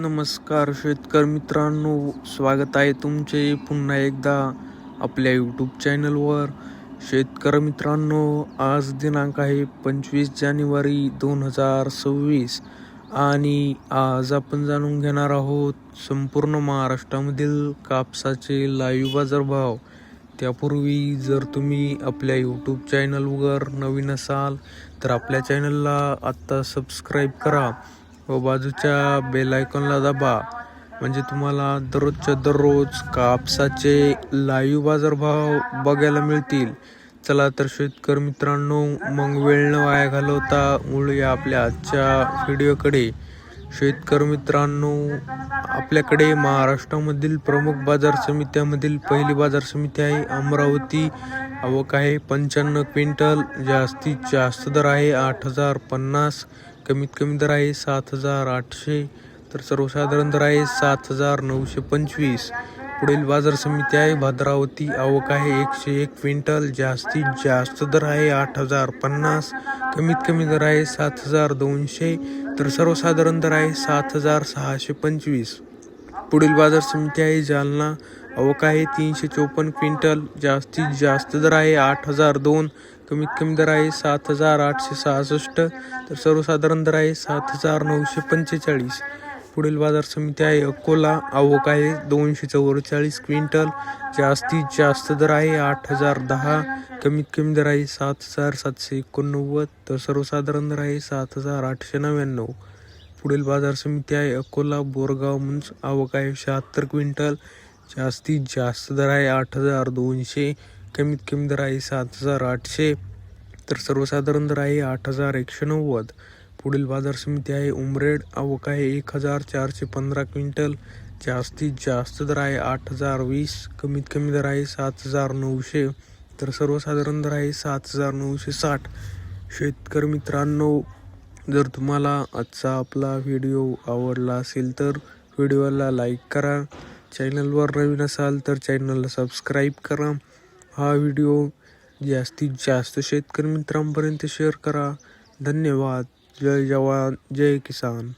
नमस्कार शेतकरी मित्रांनो स्वागत आहे तुमचे पुन्हा एकदा आपल्या यूट्यूब चॅनलवर शेतकरी मित्रांनो आज दिनांक आहे पंचवीस जानेवारी दोन हजार सव्वीस आणि आज आपण जाणून घेणार आहोत संपूर्ण महाराष्ट्रामधील कापसाचे लाईव्ह बाजारभाव. त्यापूर्वी जर तुम्ही आपल्या यूट्यूब चॅनलवर नवीन असाल तर आपल्या चॅनलला आत्ता सबस्क्राईब करा. व बाजूच्या बेलायकॉनला दाबा. म्हणजे तुम्हाला दररोजच्या दररोज कापसाचे लाईव्ह बाजारभाव बघायला मिळतील. चला तर शेतकरी मित्रांनो मग वेळ न वाया घालवता वळूया आपल्या आजच्या व्हिडिओकडे शेतकरी मित्रांनो आपल्याकडे महाराष्ट्रामधील प्रमुख बाजार समित्यामधील पहिली बाजार समिती आहे अमरावती. आवक आहे पंच्याण्णव क्विंटल. जास्तीत जास्त दर आहे आठ हजार पन्नास. कमीत कमी दर आहे सात हजार आठशे तर सर्वसाधारण दर आहे सात हजार नऊशे पंचवीस. पुढील बाजार समिती आहे भद्रावती. आवक आहे एकशे एक क्विंटल जास्तीत जास्त दर आहे आठ हजार पन्नास. कमीत कमी दर आहे सात हजार दोनशे तर सर्वसाधारण दर आहे सात हजार सहाशे पंचवीस. पुढील बाजार समिती आहे जालना. आवक आहे तीनशे चोपन्न क्विंटल जास्तीत जास्त दर आहे आठ हजार दोन कमीत कमी दर आहे सात हजार आठशे सहासष्ट तर सर्वसाधारण दर आहे सात हजार नऊशे पंचेचाळीस. पुढील बाजार समिती आहे अकोला आवक आहे दोनशे चव्वेचाळीस क्विंटल जास्तीत जास्त दर आहे आठ हजार दहा कमीत कमी दर आहे सात हजार सातशे एकोणनव्वद तर सर्वसाधारण दर आहे सात हजार आठशे नव्याण्णव. पुढील बाजार समिती आहे अकोला बोरगाव म्हणून आवक आहे शहात्तर क्विंटल जास्तीत जास्त दर आहे आठ हजार दोनशे कमीत कमी दर आहे सात हजार आठशे. तर सर्वसाधारण दर आहे आठ हजार एकशे नव्वद. पुढील बाजार समिती आहे उमरेड. आवक आहे एक हजार चारशे पंधरा क्विंटल. जास्तीत जास्त दर आहे आठ हजार वीस. कमीत कमी दर आहे सात हजार नऊशे. तर सर्वसाधारण दर आहे सात हजार नऊशे साठ. शेतकरी मित्रांनो जर तुम्हाला आजचा आपला व्हिडिओ आवडला असेल तर व्हिडिओला लाईक करा. चॅनलवर नवीन असाल तर चॅनलला सबस्क्राईब करा. हा व्हिडिओ जास्तीत जास्त शेतकरी मित्रांपर्यंत शेअर करा. धन्यवाद. जय जवान जय किसान.